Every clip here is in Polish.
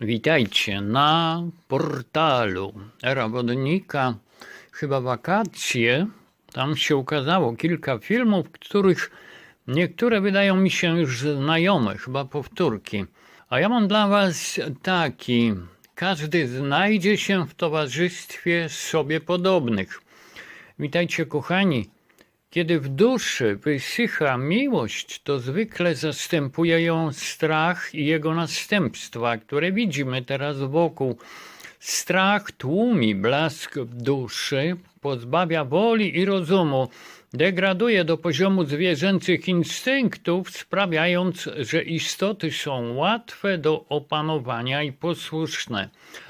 Witajcie na portalu Era Wodnika. Chyba wakacje. Tam się ukazało kilka filmów, których niektóre wydają mi się już znajome, chyba powtórki. A ja mam dla Was taki. Każdy znajdzie się w towarzystwie sobie podobnych. Witajcie, kochani. Kiedy w duszy wysycha miłość, to zwykle zastępuje ją strach i jego następstwa, które widzimy teraz wokół. Strach tłumi blask duszy, pozbawia woli i rozumu, degraduje do poziomu zwierzęcych instynktów, sprawiając, że istoty są łatwe do opanowania i posłuszne.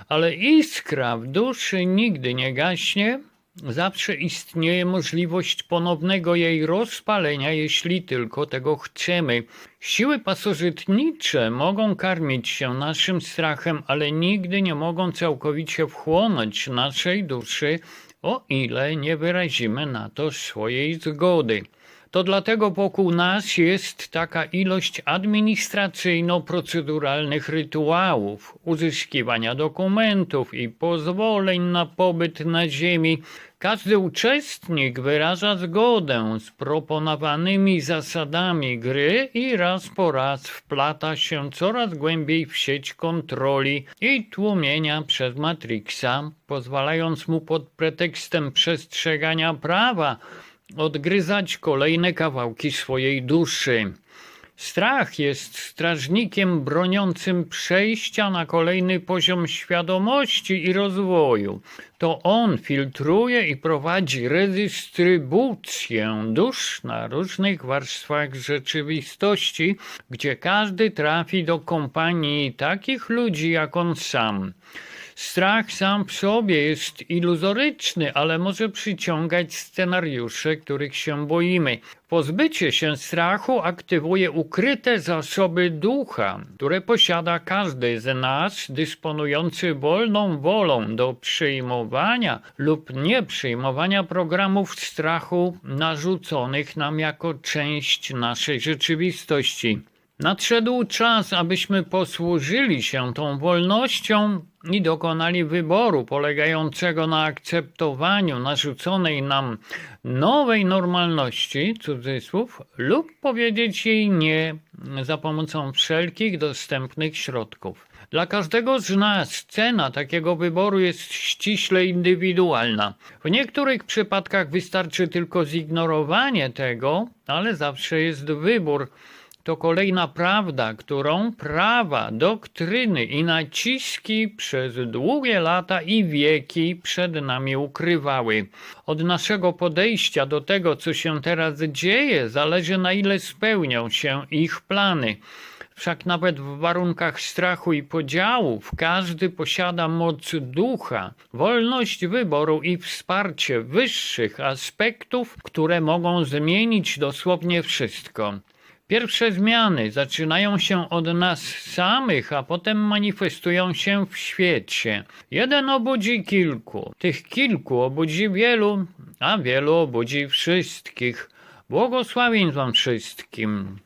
Ale iskra w duszy nigdy nie gaśnie, Zawsze istnieje możliwość ponownego jej rozpalenia, jeśli tylko tego chcemy. Siły pasożytnicze mogą karmić się naszym strachem, ale nigdy nie mogą całkowicie wchłonąć naszej duszy, o ile nie wyrazimy na to swojej zgody. To dlatego wokół nas jest taka ilość administracyjno-proceduralnych rytuałów, uzyskiwania dokumentów i pozwoleń na pobyt na Ziemi. Każdy uczestnik wyraża zgodę z proponowanymi zasadami gry i raz po raz wplata się coraz głębiej w sieć kontroli i tłumienia przez Matrixa, pozwalając mu pod pretekstem przestrzegania prawa odgryzać kolejne kawałki swojej duszy. Strach jest strażnikiem broniącym przejścia na kolejny poziom świadomości i rozwoju. To on filtruje i prowadzi redystrybucję dusz na różnych warstwach rzeczywistości, gdzie każdy trafi do kompanii takich ludzi jak on sam. Strach sam w sobie jest iluzoryczny, ale może przyciągać scenariusze, których się boimy. Pozbycie się strachu aktywuje ukryte zasoby ducha, które posiada każdy z nas, dysponujący wolną wolą do przyjmowania lub nieprzyjmowania programów strachu narzuconych nam jako część naszej rzeczywistości. Nadszedł czas, abyśmy posłużyli się tą wolnością i dokonali wyboru polegającego na akceptowaniu narzuconej nam nowej normalności, cudzysłów, lub powiedzieć jej nie za pomocą wszelkich dostępnych środków. Dla każdego z nas cena takiego wyboru jest ściśle indywidualna. W niektórych przypadkach wystarczy tylko zignorowanie tego, ale zawsze jest wybór to kolejna prawda, którą prawa, doktryny i naciski przez długie lata i wieki przed nami ukrywały. Od naszego podejścia do tego, co się teraz dzieje, zależy na ile spełnią się ich plany. Wszak nawet w warunkach strachu i podziałów każdy posiada moc ducha, wolność wyboru i wsparcie wyższych aspektów, które mogą zmienić dosłownie wszystko. Pierwsze zmiany zaczynają się od nas samych, a potem manifestują się w świecie. Jeden obudzi kilku, tych kilku obudzi wielu, a wielu obudzi wszystkich. Błogosławień wam wszystkim.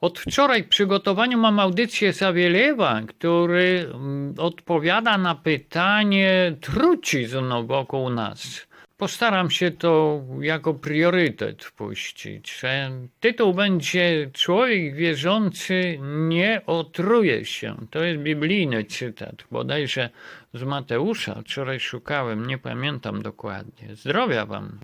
Od wczoraj w przygotowaniu mam audycję Sawieliewa, który mm, odpowiada na pytanie trucizn wokół nas. Postaram się to jako priorytet wpuścić. że Tytuł będzie Człowiek wierzący nie otruje się. To jest biblijny cytat, bodajże z Mateusza. Wczoraj szukałem, nie pamiętam dokładnie. Zdrowia Wam.